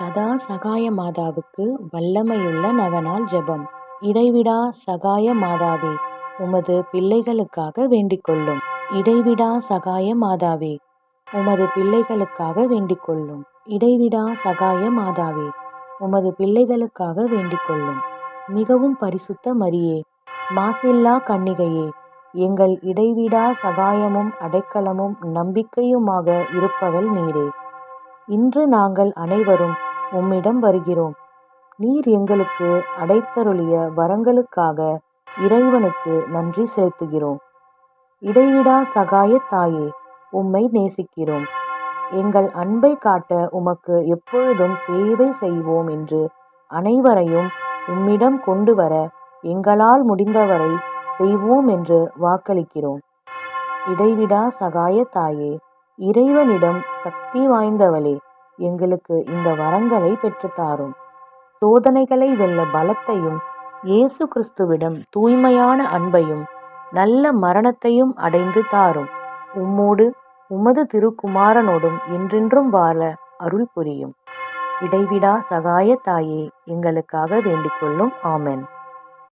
சதா சகாய மாதாவுக்கு வல்லமையுள்ள நவநாள் ஜெபம். இடைவிடா சகாய மாதாவே உமது பிள்ளைகளுக்காக வேண்டிக்கொள்ளும். இடைவிடா சகாய மாதாவே உமது பிள்ளைகளுக்காக வேண்டிக்கொள்ளும். இடைவிடா சகாய மாதாவே உமது பிள்ளைகளுக்காக வேண்டிக்கொள்ளும். மிகவும் பரிசுத்த மரியே மாசில்லா கன்னிகையே எங்கள் இடைவிடா சகாயமும் அடைக்கலமும் நம்பிக்கையுமாக இருப்பவள் நீரே. இன்று நாங்கள் அனைவரும் உம்மிடம் வருகிறோம். நீர் எங்களுக்கு அடைத்தருளிய வரங்களுக்காக இறைவனுக்கு நன்றி செலுத்துகிறோம். இடைவிடா சகாய தாயே உம்மை நேசிக்கிறோம். எங்கள் அன்பை காட்ட உமக்கு எப்பொழுதும் சேவை செய்வோம் என்று அனைவரையும் உம்மிடம் கொண்டு வர எங்களால் முடிந்தவரை செய்வோம் என்று வாக்களிக்கிறோம். இடைவிடா சகாய தாயே இறைவனிடம் சக்தி வாய்ந்தவளே எங்களுக்கு இந்த வரங்களை பெற்றுத்தாரும். சோதனைகளை வெல்ல பலத்தையும் இயேசு கிறிஸ்துவிடம் தூய்மையான அன்பையும் நல்ல மரணத்தையும் அடைந்து தாரும். உம்மோடு உமது திருக்குமாரனோடும் என்றென்றும் வாழ அருள் புரியும். இடைவிடா சகாய தாயே எங்களுக்காக வேண்டிக்கொள்ளும் ஆமென்.